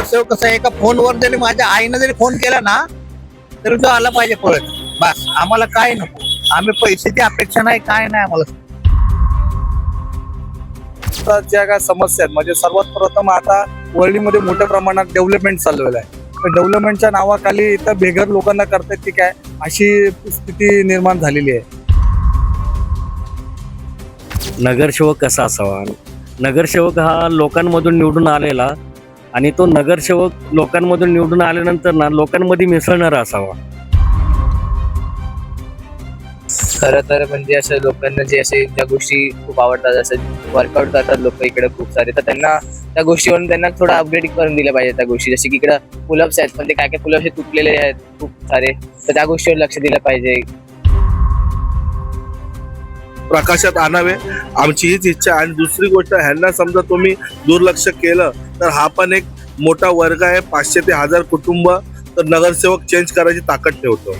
नगरसेवक कसं आहे एका फोनवर जरी माझ्या आईनं जरी फोन केला ना तरी तो आला पाहिजे पळत बस आम्हाला काय नको. आम्ही पैशाची अपेक्षा नाही काय नाही आम्हाला. ज्या काय समस्या आहेत म्हणजे सर्वात प्रथम आता वर्ल्डमध्ये मोठ्या प्रमाणात डेव्हलपमेंट चाललेलं आहे. तर डेव्हलपमेंटच्या नावाखाली इथं बेघर लोकांना करतायत की काय अशी स्थिती निर्माण झालेली आहे. नगरसेवक कसा असावा? नगरसेवक हा लोकांमधून निवडून आलेला आणि तो नगरसेवक लोकांमधून निवडून आल्यानंतर ना लोकांमध्ये मिसळणारा असावा. खरं तर म्हणजे असं लोकांना जे असे ज्या गोष्टी खूप आवडतात जसं वर्कआउट करतात लोक इकडे खूप सारे तर त्यांना त्या गोष्टीवरून त्यांना थोडं अपग्रेड करून दिलं पाहिजे त्या गोष्टी. जसे की इकडं पुलअप्स आहेत पण ते काय काय पुलअप्स हे तुटलेले आहेत खूप सारे तर त्या गोष्टीवर लक्ष दिलं पाहिजे. प्रकाशात आणावे आमची हीच इच्छा आहे. आणि दुसरी गोष्ट ह्यांना समजा तुम्ही दुर्लक्ष केलं तर हा पण एक मोठा वर्ग आहे. पाचशे ते हजार कुटुंब तर नगरसेवक चेंज करायची ताकद ठेवतो.